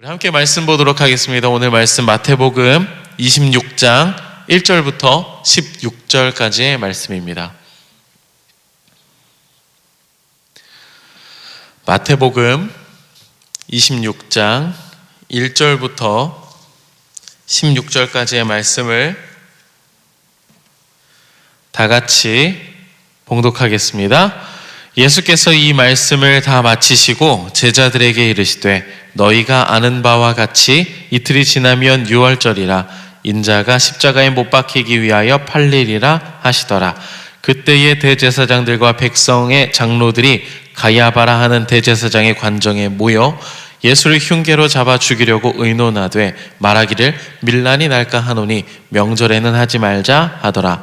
우리 함께 말씀 보도록 하겠습니다. 오늘 말씀 마태복음 26장 1절부터 16절까지의 말씀입니다. 마태복음 26장 1절부터 16절까지의 말씀을 다 같이 봉독하겠습니다. 예수께서 이 말씀을 다 마치시고 제자들에게 이르시되 너희가 아는 바와 같이 이틀이 지나면 유월절이라 인자가 십자가에 못 박히기 위하여 팔리리라 하시더라. 그때의 대제사장들과 백성의 장로들이 가야바라 하는 대제사장의 관정에 모여 예수를 흉계로 잡아 죽이려고 의논하되 말하기를 밀란이 날까 하노니 명절에는 하지 말자 하더라.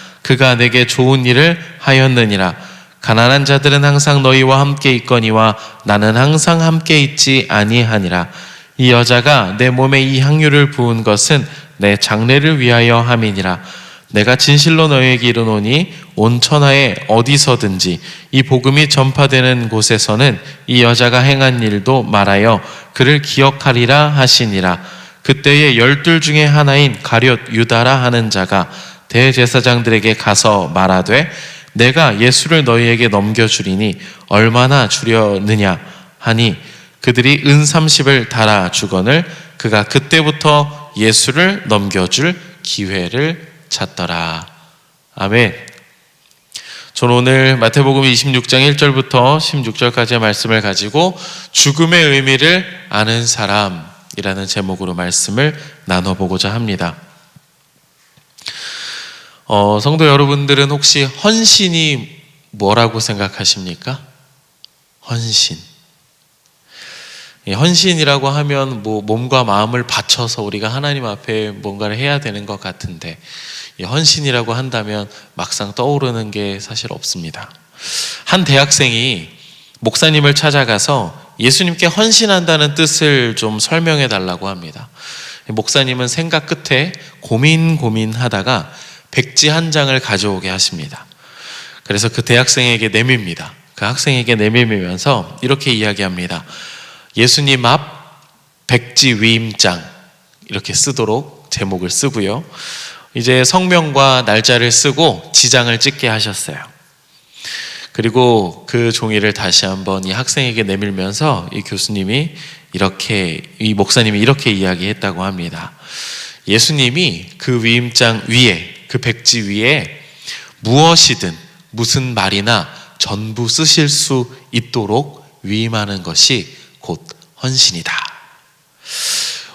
그가 내게 좋은 일을 하였느니라. 가난한 자들은 항상 너희와 함께 있거니와 나는 항상 함께 있지 아니하니라. 이 여자가 내 몸에 이 향유를 부은 것은 내 장례를 위하여 함이니라. 내가 진실로 너희에게 이르노니 온 천하에 어디서든지 이 복음이 전파되는 곳에서는 이 여자가 행한 일도 말하여 그를 기억하리라 하시니라. 그때에 열둘 중에 하나인 가룟 유다라 하는 자가 대제사장들에게 가서 말하되 내가 예수를 너희에게 넘겨주리니 얼마나 주려느냐 하니 그들이 은 30을 달아 주거늘 그가 그때부터 예수를 넘겨줄 기회를 찾더라. 아멘. 저는 오늘 마태복음 26장 1절부터 16절까지의 말씀을 가지고 죽음의 의미를 아는 사람이라는 제목으로 말씀을 나눠보고자 합니다. 어, 성도 여러분들은 혹시 헌신이 뭐라고 생각하십니까? 헌신. 예, 헌신이라고 하면 뭐 몸과 마음을 바쳐서 우리가 하나님 앞에 뭔가를 해야 되는 것 같은데 예, 헌신이라고 한다면 막상 떠오르는 게 사실 없습니다. 한 대학생이 목사님을 찾아가서 예수님께 헌신한다는 뜻을 좀 설명해 달라고 합니다. 목사님은 생각 끝에 고민 고민하다가 백지 한 장을 가져오게 하십니다. 그래서 그 대학생에게 내밉니다. 그 학생에게 내밀면서 이렇게 이야기합니다. 예수님 앞 백지 위임장 이렇게 쓰도록 제목을 쓰고요. 이제 성명과 날짜를 쓰고 지장을 찍게 하셨어요. 그리고 그 종이를 다시 한번 이 학생에게 내밀면서 이 교수님이 이렇게 이 목사님이 이렇게 이야기했다고 합니다. 예수님이 그 위임장 위에 그 백지 위에 무엇이든 무슨 말이나 전부 쓰실 수 있도록 위임하는 것이 곧 헌신이다.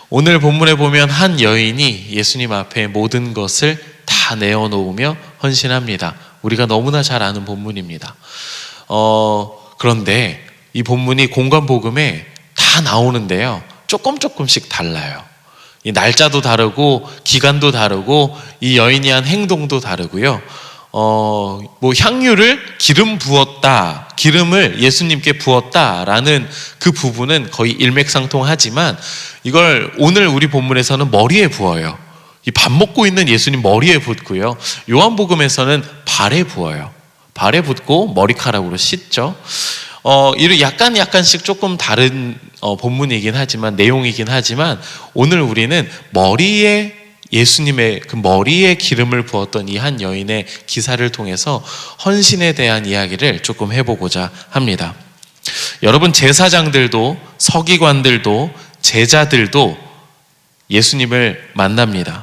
오늘 본문에 보면 한 여인이 예수님 앞에 모든 것을 다 내어놓으며 헌신합니다. 우리가 너무나 잘 아는 본문입니다. 어, 그런데 이 본문이 공간복음에 다 나오는데요. 조금 조금씩 달라요. 이 날짜도 다르고 기간도 다르고 이 여인이 한 행동도 다르고요. 어, 뭐 향유를 기름 부었다, 기름을 예수님께 부었다라는 그 부분은 거의 일맥상통하지만 이걸 오늘 우리 본문에서는 머리에 부어요. 이 밥 먹고 있는 예수님 머리에 붓고요. 요한복음에서는 발에 부어요. 발에 붓고 머리카락으로 씻죠. 어, 이를 약간 약간씩 조금 다른 어, 본문이긴 하지만 내용이긴 하지만 오늘 우리는 머리에 예수님의 그 머리에 기름을 부었던 이 한 여인의 기사를 통해서 헌신에 대한 이야기를 조금 해보고자 합니다. 여러분 제사장들도 서기관들도 제자들도 예수님을 만납니다.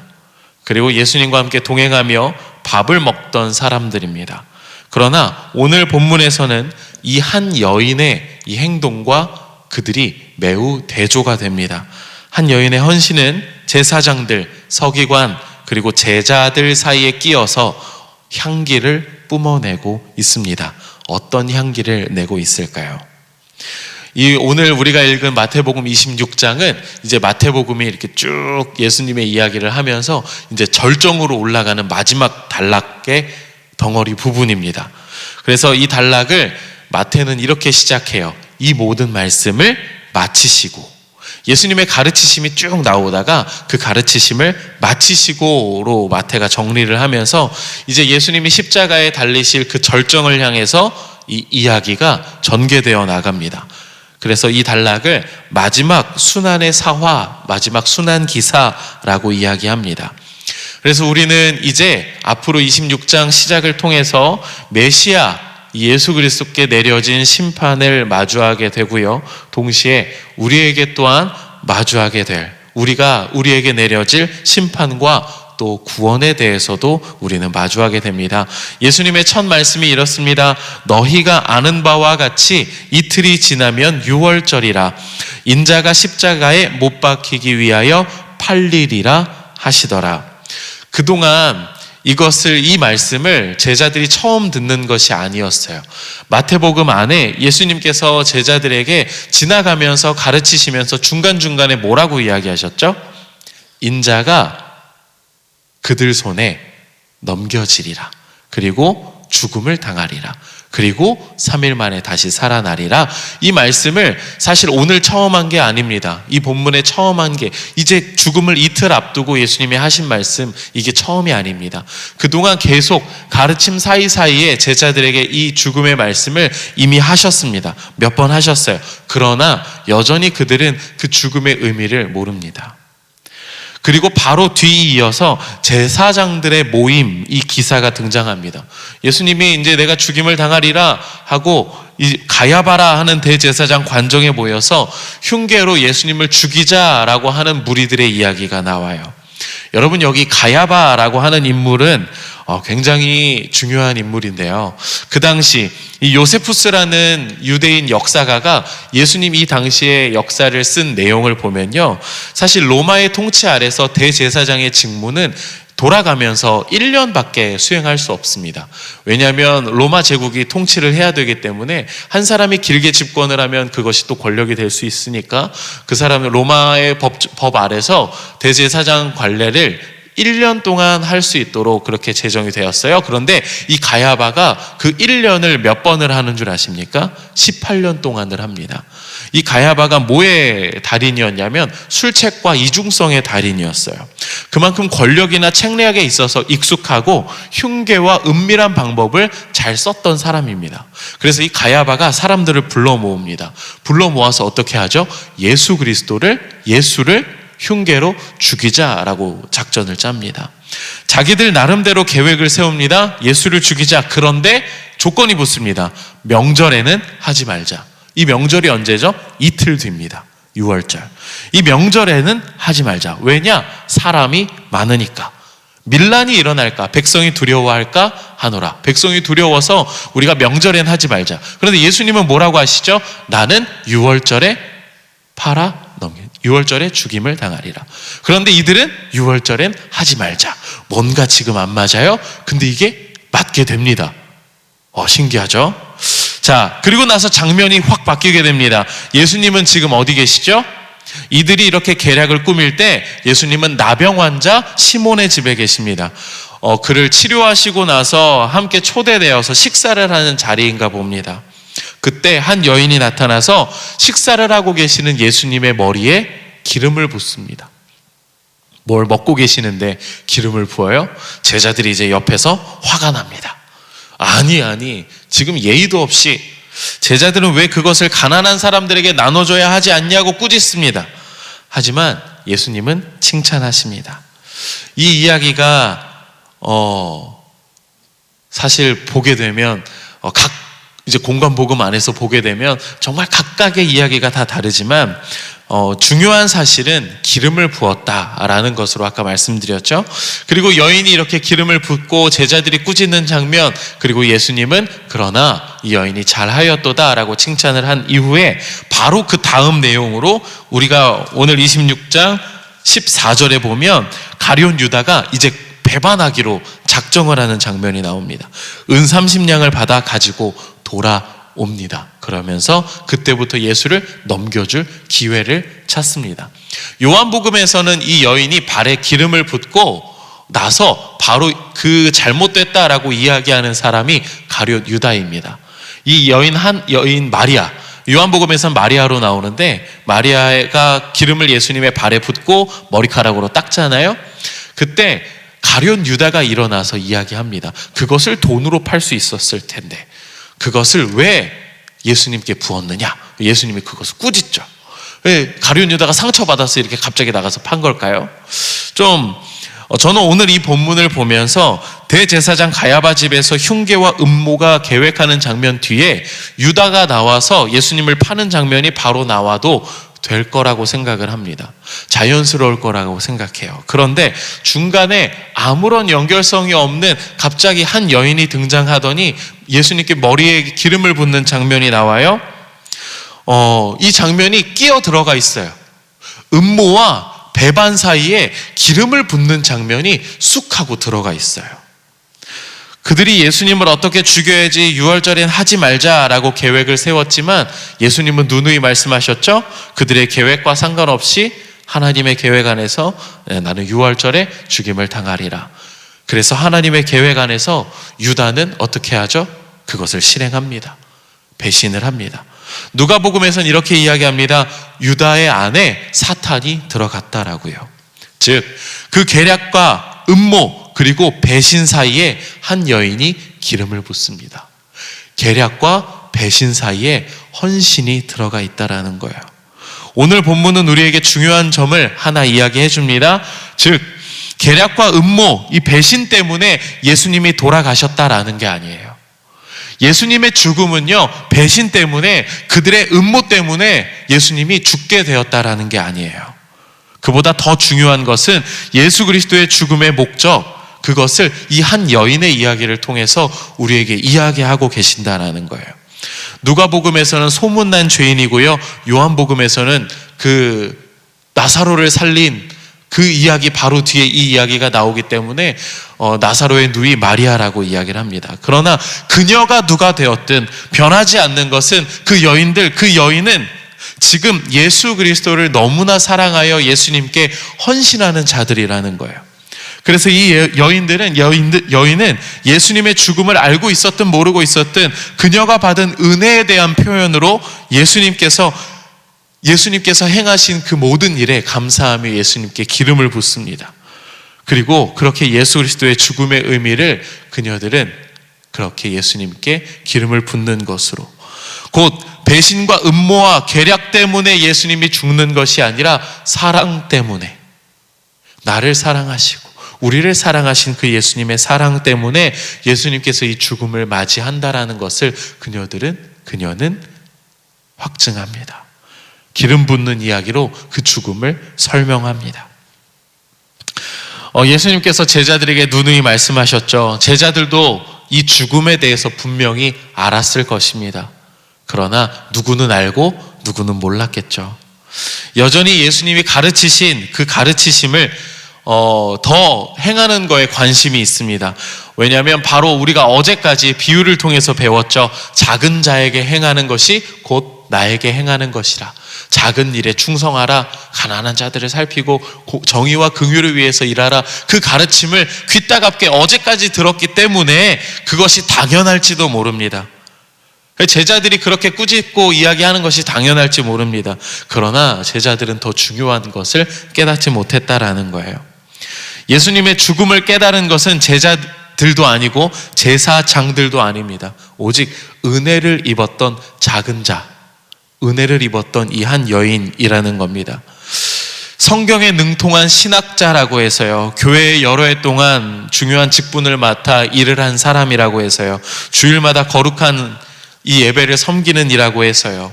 그리고 예수님과 함께 동행하며 밥을 먹던 사람들입니다. 그러나 오늘 본문에서는 이 한 여인의 이 행동과 그들이 매우 대조가 됩니다. 한 여인의 헌신은 제사장들, 서기관, 그리고 제자들 사이에 끼어서 향기를 뿜어내고 있습니다. 어떤 향기를 내고 있을까요? 이 오늘 우리가 읽은 마태복음 26장은 이제 마태복음이 이렇게 쭉 예수님의 이야기를 하면서 이제 절정으로 올라가는 마지막 단락의 덩어리 부분입니다. 그래서 이 단락을 마태는 이렇게 시작해요. 이 모든 말씀을 마치시고 예수님의 가르치심이 쭉 나오다가 그 가르치심을 마치시고로 마태가 정리를 하면서 이제 예수님이 십자가에 달리실 그 절정을 향해서 이 이야기가 전개되어 나갑니다. 그래서 이 단락을 마지막 순환의 사화, 마지막 순환 기사라고 이야기합니다. 그래서 우리는 이제 앞으로 26장 시작을 통해서 메시아 예수 그리스도께 내려진 심판을 마주하게 되고요. 동시에 우리에게 또한 마주하게 될 우리가 우리에게 내려질 심판과 또 구원에 대해서도 우리는 마주하게 됩니다. 예수님의 첫 말씀이 이렇습니다. 너희가 아는 바와 같이 이틀이 지나면 유월절이라 인자가 십자가에 못 박히기 위하여 팔리리라 하시더라. 그동안 이것을 이 말씀을 제자들이 처음 듣는 것이 아니었어요. 마태복음 안에 예수님께서 제자들에게 지나가면서 가르치시면서 중간중간에 뭐라고 이야기하셨죠? 인자가 그들 손에 넘겨지리라. 그리고 죽음을 당하리라. 그리고 3일 만에 다시 살아나리라. 이 말씀을 사실 오늘 처음 한 게 아닙니다. 이 본문에 처음 한 게 이제 죽음을 이틀 앞두고 예수님이 하신 말씀 이게 처음이 아닙니다. 그동안 계속 가르침 사이사이에 제자들에게 이 죽음의 말씀을 이미 하셨습니다. 몇 번 하셨어요. 그러나 여전히 그들은 그 죽음의 의미를 모릅니다. 그리고 바로 뒤이어서 제사장들의 모임 이 기사가 등장합니다. 예수님이 이제 내가 죽임을 당하리라 하고 이 가야바라 하는 대제사장 관정에 모여서 흉계로 예수님을 죽이자라고 하는 무리들의 이야기가 나와요. 여러분 여기 가야바라고 하는 인물은 어, 굉장히 중요한 인물인데요. 그 당시 이 요세푸스라는 유대인 역사가가 예수님 이 당시의 역사를 쓴 내용을 보면요. 사실 로마의 통치 아래서 대제사장의 직무는 돌아가면서 1년밖에 수행할 수 없습니다. 왜냐하면 로마 제국이 통치를 해야 되기 때문에 한 사람이 길게 집권을 하면 그것이 또 권력이 될 수 있으니까 그 사람은 로마의 법, 법 아래서 대제사장 관례를 1년 동안 할 수 있도록 그렇게 제정이 되었어요. 그런데 이 가야바가 그 1년을 몇 번을 하는 줄 아십니까? 18년 동안을 합니다. 이 가야바가 뭐의 달인이었냐면 술책과 이중성의 달인이었어요. 그만큼 권력이나 책략에 있어서 익숙하고 흉계와 은밀한 방법을 잘 썼던 사람입니다. 그래서 이 가야바가 사람들을 불러 모읍니다. 불러 모아서 어떻게 하죠? 예수 그리스도를 예수를 흉계로 죽이자라고 작전을 짭니다. 자기들 나름대로 계획을 세웁니다. 예수를 죽이자. 그런데 조건이 붙습니다. 명절에는 하지 말자. 이 명절이 언제죠? 이틀 뒤입니다. 6월절. 이 명절에는 하지 말자. 왜냐? 사람이 많으니까. 밀란이 일어날까? 백성이 두려워할까? 하노라. 백성이 두려워서 우리가 명절엔 하지 말자. 그런데 예수님은 뭐라고 하시죠? 나는 6월절에 팔아 넘겨. 6월절에 죽임을 당하리라. 그런데 이들은 6월절엔 하지 말자. 뭔가 지금 안 맞아요? 근데 이게 맞게 됩니다. 어, 신기하죠? 자, 그리고 나서 장면이 확 바뀌게 됩니다. 예수님은 지금 어디 계시죠? 이들이 이렇게 계략을 꾸밀 때 예수님은 나병 환자 시몬의 집에 계십니다. 어, 그를 치료하시고 나서 함께 초대되어서 식사를 하는 자리인가 봅니다. 그때 한 여인이 나타나서 식사를 하고 계시는 예수님의 머리에 기름을 붓습니다. 뭘 먹고 계시는데 기름을 부어요? 제자들이 이제 옆에서 화가 납니다. 아니, 아니. 지금 예의도 없이 제자들은 왜 그것을 가난한 사람들에게 나눠줘야 하지 않냐고 꾸짖습니다. 하지만 예수님은 칭찬하십니다. 이 이야기가, 어, 사실 보게 되면, 어, 각 이제 공간 복음 안에서 보게 되면 정말 각각의 이야기가 다 다르지만 어, 중요한 사실은 기름을 부었다라는 것으로 아까 말씀드렸죠. 그리고 여인이 이렇게 기름을 붓고 제자들이 꾸짖는 장면, 그리고 예수님은 그러나 이 여인이 잘하였도다라고 칭찬을 한 이후에 바로 그 다음 내용으로 우리가 오늘 26장 14절에 보면 가룟 유다가 이제 배반하기로 작정을 하는 장면이 나옵니다. 은 30냥을 받아 가지고 돌아 옵니다. 그러면서 그때부터 예수를 넘겨줄 기회를 찾습니다. 요한복음에서는 이 여인이 발에 기름을 붓고 나서 바로 그 잘못됐다라고 이야기하는 사람이 가룟 유다입니다. 이 여인 한 여인 마리아 요한복음에서는 마리아로 나오는데 마리아가 기름을 예수님의 발에 붓고 머리카락으로 닦잖아요. 그때 가룟 유다가 일어나서 이야기합니다. 그것을 돈으로 팔 수 있었을 텐데 그것을 왜 예수님께 부었느냐? 예수님이 그것을 꾸짖죠. 왜 가룟 유다가 상처받아서 이렇게 갑자기 나가서 판 걸까요? 좀 어, 저는 오늘 이 본문을 보면서 대제사장 가야바 집에서 흉계와 음모가 계획하는 장면 뒤에 유다가 나와서 예수님을 파는 장면이 바로 나와도 될 거라고 생각을 합니다. 자연스러울 거라고 생각해요. 그런데 중간에 아무런 연결성이 없는 갑자기 한 여인이 등장하더니 예수님께 머리에 기름을 붓는 장면이 나와요. 어, 이 장면이 끼어 들어가 있어요. 음모와 배반 사이에 기름을 붓는 장면이 쑥 하고 들어가 있어요. 그들이 예수님을 어떻게 죽여야지 6월절엔 하지 말자라고 계획을 세웠지만 예수님은 누누이 말씀하셨죠? 그들의 계획과 상관없이 하나님의 계획 안에서 네, 나는 6월절에 죽임을 당하리라. 그래서 하나님의 계획 안에서 유다는 어떻게 하죠? 그것을 실행합니다. 배신을 합니다. 누가복음에서는 이렇게 이야기합니다. 유다의 안에 사탄이 들어갔다라고요. 즉, 그 계략과 음모 그리고 배신 사이에 한 여인이 기름을 붓습니다. 계략과 배신 사이에 헌신이 들어가 있다라는 거예요. 오늘 본문은 우리에게 중요한 점을 하나 이야기해 줍니다. 즉, 계략과 음모, 이 배신 때문에 예수님이 돌아가셨다라는 게 아니에요. 예수님의 죽음은요, 배신 때문에 그들의 음모 때문에 예수님이 죽게 되었다라는 게 아니에요. 그보다 더 중요한 것은 예수 그리스도의 죽음의 목적, 그것을 이 한 여인의 이야기를 통해서 우리에게 이야기하고 계신다라는 거예요. 누가복음에서는 소문난 죄인이고요. 요한복음에서는 그 나사로를 살린 그 이야기 바로 뒤에 이 이야기가 나오기 때문에 어, 나사로의 누이 마리아라고 이야기를 합니다. 그러나 그녀가 누가 되었든 변하지 않는 것은 그 여인들, 그 여인은 지금 예수 그리스도를 너무나 사랑하여 예수님께 헌신하는 자들이라는 거예요. 그래서 이 여인들은 여인들, 여인은 예수님의 죽음을 알고 있었든 모르고 있었든 그녀가 받은 은혜에 대한 표현으로 예수님께서 예수님께서 행하신 그 모든 일에 감사하며 예수님께 기름을 붓습니다. 그리고 그렇게 예수 그리스도의 죽음의 의미를 그녀들은 그렇게 예수님께 기름을 붓는 것으로 곧 배신과 음모와 계략 때문에 예수님이 죽는 것이 아니라 사랑 때문에 나를 사랑하시고 우리를 사랑하신 그 예수님의 사랑 때문에 예수님께서 이 죽음을 맞이한다라는 것을 그녀들은 그녀는 확증합니다. 기름 붓는 이야기로 그 죽음을 설명합니다. 어, 예수님께서 제자들에게 누누이 말씀하셨죠. 제자들도 이 죽음에 대해서 분명히 알았을 것입니다. 그러나 누구는 알고 누구는 몰랐겠죠. 여전히 예수님이 가르치신 그 가르치심을 어, 더 행하는 거에 관심이 있습니다. 왜냐하면 바로 우리가 어제까지 비유를 통해서 배웠죠. 작은 자에게 행하는 것이 곧 나에게 행하는 것이라. 작은 일에 충성하라. 가난한 자들을 살피고 정의와 긍휼을 위해서 일하라. 그 가르침을 귀따갑게 어제까지 들었기 때문에 그것이 당연할지도 모릅니다. 제자들이 그렇게 꾸짖고 이야기하는 것이 당연할지 모릅니다. 그러나 제자들은 더 중요한 것을 깨닫지 못했다라는 거예요. 예수님의 죽음을 깨달은 것은 제자들도 아니고 제사장들도 아닙니다. 오직 은혜를 입었던 작은 자, 은혜를 입었던 이 한 여인이라는 겁니다. 성경에 능통한 신학자라고 해서요. 교회에 여러 해 동안 중요한 직분을 맡아 일을 한 사람이라고 해서요. 주일마다 거룩한 이 예배를 섬기는 이라고 해서요.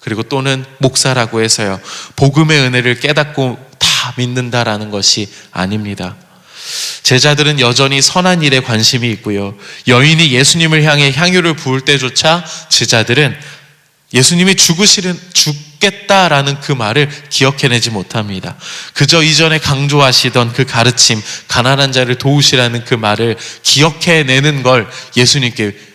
그리고 또는 목사라고 해서요. 복음의 은혜를 깨닫고 다 믿는다라는 것이 아닙니다. 제자들은 여전히 선한 일에 관심이 있고요. 여인이 예수님을 향해 향유를 부을 때조차 제자들은 예수님이 죽으시는, 죽겠다라는 그 말을 기억해내지 못합니다. 그저 이전에 강조하시던 그 가르침, 가난한 자를 도우시라는 그 말을 기억해내는 걸 예수님께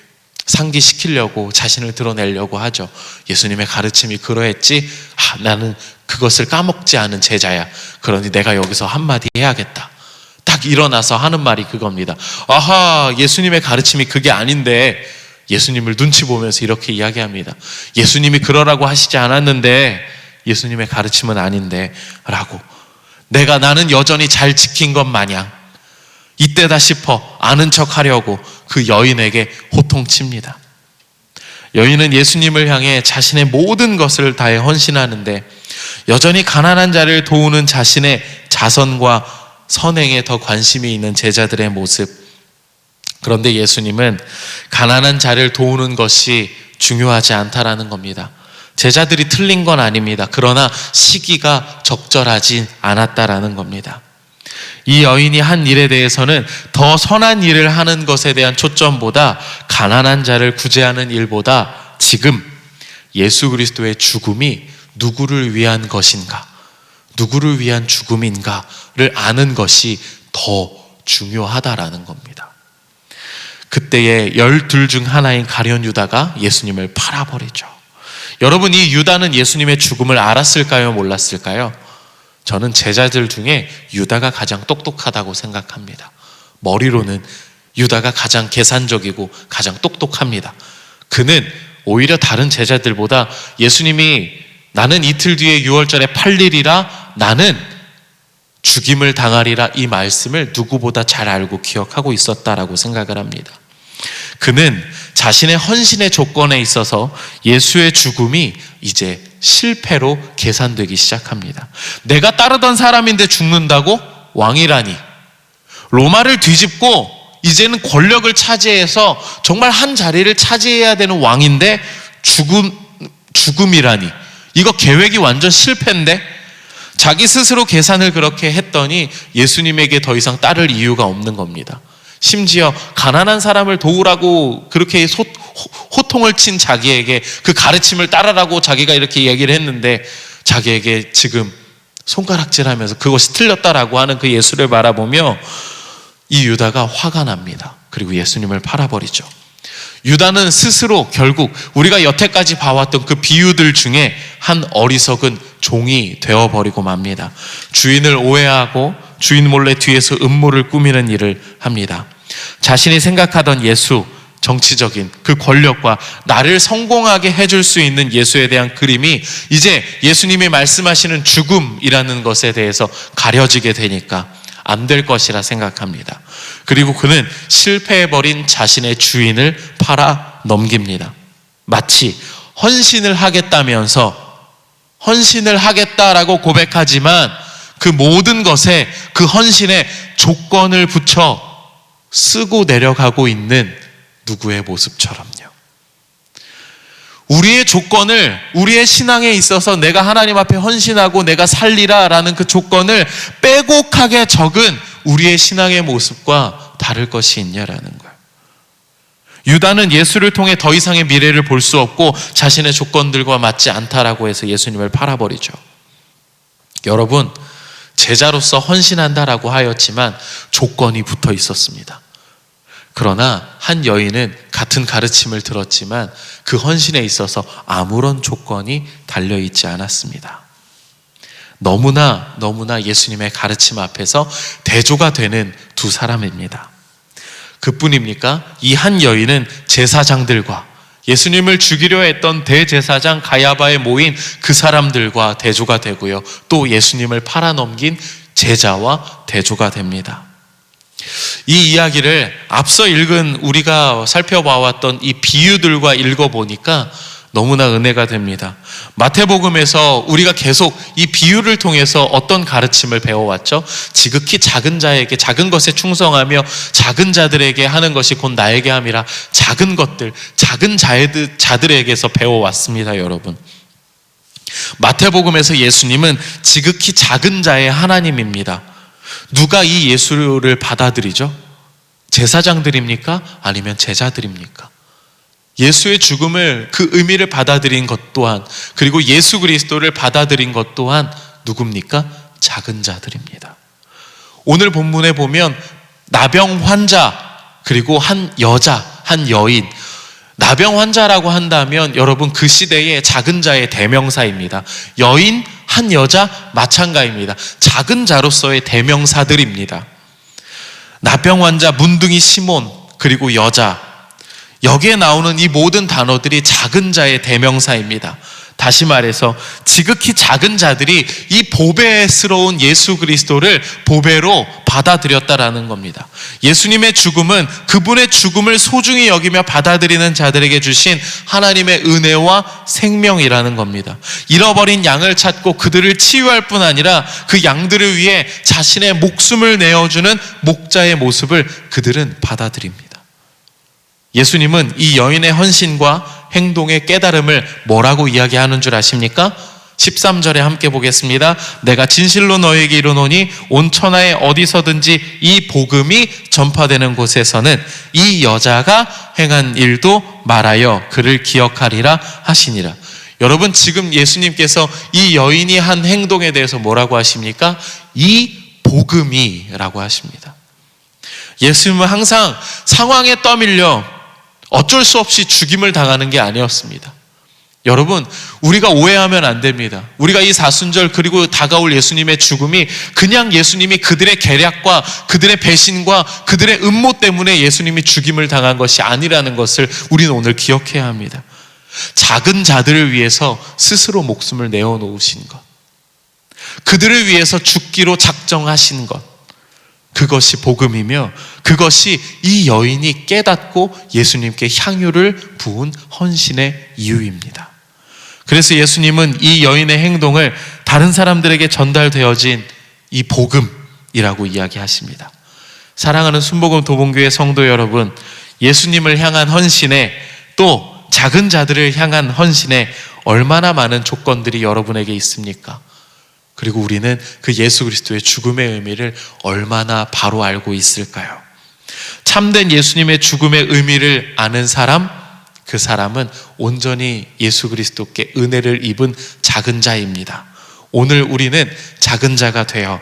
상기시키려고 자신을 드러내려고 하죠. 예수님의 가르침이 그러했지. 아, 나는 그것을 까먹지 않은 제자야. 그러니 내가 여기서 한마디 해야겠다. 딱 일어나서 하는 말이 그겁니다. 아하, 예수님의 가르침이 그게 아닌데 예수님을 눈치 보면서 이렇게 이야기합니다. 예수님이 그러라고 하시지 않았는데 예수님의 가르침은 아닌데 라고 내가 나는 여전히 잘 지킨 것 마냥 이때다 싶어 아는 척 하려고 그 여인에게 호통칩니다. 여인은 예수님을 향해 자신의 모든 것을 다해 헌신하는데 여전히 가난한 자를 도우는 자신의 자선과 선행에 더 관심이 있는 제자들의 모습. 그런데 예수님은 가난한 자를 도우는 것이 중요하지 않다라는 겁니다. 제자들이 틀린 건 아닙니다. 그러나 시기가 적절하지 않았다라는 겁니다. 이 여인이 한 일에 대해서는 더 선한 일을 하는 것에 대한 초점보다 가난한 자를 구제하는 일보다 지금 예수 그리스도의 죽음이 누구를 위한 것인가, 누구를 위한 죽음인가를 아는 것이 더 중요하다라는 겁니다. 그때의 열둘 중 하나인 가련 유다가 예수님을 팔아버리죠. 여러분, 이 유다는 예수님의 죽음을 알았을까요? 몰랐을까요? 저는 제자들 중에 유다가 가장 똑똑하다고 생각합니다. 머리로는 유다가 가장 계산적이고 가장 똑똑합니다. 그는 오히려 다른 제자들보다 예수님이 나는 이틀 뒤에 6월절에 팔리리라 나는 죽임을 당하리라 이 말씀을 누구보다 잘 알고 기억하고 있었다라고 생각을 합니다. 그는 자신의 헌신의 조건에 있어서 예수의 죽음이 이제 실패로 계산되기 시작합니다. 내가 따르던 사람인데 죽는다고? 왕이라니. 로마를 뒤집고 이제는 권력을 차지해서 정말 한 자리를 차지해야 되는 왕인데 죽음, 죽음이라니. 이거 계획이 완전 실패인데? 자기 스스로 계산을 그렇게 했더니 예수님에게 더 이상 따를 이유가 없는 겁니다. 심지어 가난한 사람을 도우라고 그렇게 소, 호통을 친 자기에게 그 가르침을 따르라고 자기가 이렇게 얘기를 했는데 자기에게 지금 손가락질 하면서 그것이 틀렸다라고 하는 그 예수를 바라보며 이 유다가 화가 납니다. 그리고 예수님을 팔아버리죠. 유다는 스스로 결국 우리가 여태까지 봐왔던 그 비유들 중에 한 어리석은 종이 되어버리고 맙니다. 주인을 오해하고 주인 몰래 뒤에서 음모를 꾸미는 일을 합니다. 자신이 생각하던 예수, 정치적인 그 권력과 나를 성공하게 해줄 수 있는 예수에 대한 그림이 이제 예수님이 말씀하시는 죽음이라는 것에 대해서 가려지게 되니까 안 될 것이라 생각합니다. 그리고 그는 실패해버린 자신의 주인을 팔아 넘깁니다. 마치 헌신을 하겠다면서 헌신을 하겠다라고 고백하지만 그 모든 것에 그 헌신에 조건을 붙여 쓰고 내려가고 있는 누구의 모습처럼요. 우리의 조건을 우리의 신앙에 있어서 내가 하나님 앞에 헌신하고 내가 살리라라는 그 조건을 빼곡하게 적은 우리의 신앙의 모습과 다를 것이 있냐라는 거예요. 유다는 예수를 통해 더 이상의 미래를 볼 수 없고 자신의 조건들과 맞지 않다라고 해서 예수님을 팔아버리죠. 여러분, 제자로서 헌신한다라고 하였지만 조건이 붙어 있었습니다. 그러나 한 여인은 같은 가르침을 들었지만 그 헌신에 있어서 아무런 조건이 달려 있지 않았습니다. 너무나 너무나 예수님의 가르침 앞에서 대조가 되는 두 사람입니다. 그뿐입니까? 이 한 여인은 제사장들과 예수님을 죽이려 했던 대제사장 가야바에 모인 그 사람들과 대조가 되고요. 또 예수님을 팔아넘긴 제자와 대조가 됩니다. 이 이야기를 앞서 읽은 우리가 살펴봐왔던 이 비유들과 읽어보니까 너무나 은혜가 됩니다. 마태복음에서 우리가 계속 이 비유를 통해서 어떤 가르침을 배워왔죠? 지극히 작은 자에게 작은 것에 충성하며 작은 자들에게 하는 것이 곧 나에게 함이라 작은 것들, 작은 자들에게서 배워왔습니다, 여러분. 마태복음에서 예수님은 지극히 작은 자의 하나님입니다. 누가 이 예수를 받아들이죠? 제사장들입니까? 아니면 제자들입니까? 예수의 죽음을 그 의미를 받아들인 것 또한 그리고 예수 그리스도를 받아들인 것 또한 누굽니까? 작은 자들입니다. 오늘 본문에 보면 나병 환자 그리고 한 여자, 한 여인 나병 환자라고 한다면 여러분 그 시대의 작은 자의 대명사입니다. 여인, 한 여자 마찬가지입니다. 작은 자로서의 대명사들입니다. 나병 환자, 문둥이 시몬, 그리고 여자. 여기에 나오는 이 모든 단어들이 작은 자의 대명사입니다. 다시 말해서 지극히 작은 자들이 이 보배스러운 예수 그리스도를 보배로 받아들였다라는 겁니다. 예수님의 죽음은 그분의 죽음을 소중히 여기며 받아들이는 자들에게 주신 하나님의 은혜와 생명이라는 겁니다. 잃어버린 양을 찾고 그들을 치유할 뿐 아니라 그 양들을 위해 자신의 목숨을 내어주는 목자의 모습을 그들은 받아들입니다. 예수님은 이 여인의 헌신과 행동의 깨달음을 뭐라고 이야기하는 줄 아십니까? 13절에 함께 보겠습니다. 내가 진실로 너에게 이르노니 온 천하에 어디서든지 이 복음이 전파되는 곳에서는 이 여자가 행한 일도 말하여 그를 기억하리라 하시니라. 여러분 지금 예수님께서 이 여인이 한 행동에 대해서 뭐라고 하십니까? 이 복음이라고 하십니다. 예수님은 항상 상황에 떠밀려 어쩔 수 없이 죽임을 당하는 게 아니었습니다. 여러분, 우리가 오해하면 안 됩니다. 우리가 이 사순절 그리고 다가올 예수님의 죽음이 그냥 예수님이 그들의 계략과 그들의 배신과 그들의 음모 때문에 예수님이 죽임을 당한 것이 아니라는 것을 우리는 오늘 기억해야 합니다. 작은 자들을 위해서 스스로 목숨을 내어놓으신 것. 그들을 위해서 죽기로 작정하신 것. 그것이 복음이며 그것이 이 여인이 깨닫고 예수님께 향유를 부은 헌신의 이유입니다. 그래서 예수님은 이 여인의 행동을 다른 사람들에게 전달되어진 이 복음이라고 이야기하십니다. 사랑하는 순복음 도봉교회 성도 여러분, 예수님을 향한 헌신에 또 작은 자들을 향한 헌신에 얼마나 많은 조건들이 여러분에게 있습니까? 그리고 우리는 그 예수 그리스도의 죽음의 의미를 얼마나 바로 알고 있을까요? 참된 예수님의 죽음의 의미를 아는 사람, 그 사람은 온전히 예수 그리스도께 은혜를 입은 작은 자입니다. 오늘 우리는 작은 자가 되어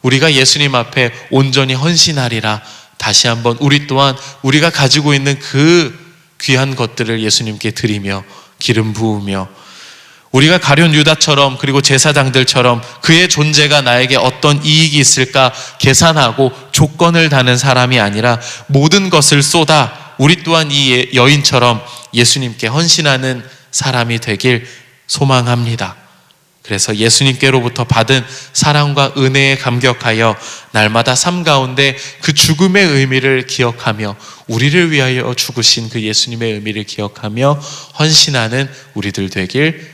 우리가 예수님 앞에 온전히 헌신하리라 다시 한번 우리 또한 우리가 가지고 있는 그 귀한 것들을 예수님께 드리며 기름 부으며 우리가 가룟 유다처럼 그리고 제사장들처럼 그의 존재가 나에게 어떤 이익이 있을까 계산하고 조건을 다는 사람이 아니라 모든 것을 쏟아 우리 또한 이 여인처럼 예수님께 헌신하는 사람이 되길 소망합니다. 그래서 예수님께로부터 받은 사랑과 은혜에 감격하여 날마다 삶 가운데 그 죽음의 의미를 기억하며 우리를 위하여 죽으신 그 예수님의 의미를 기억하며 헌신하는 우리들 되길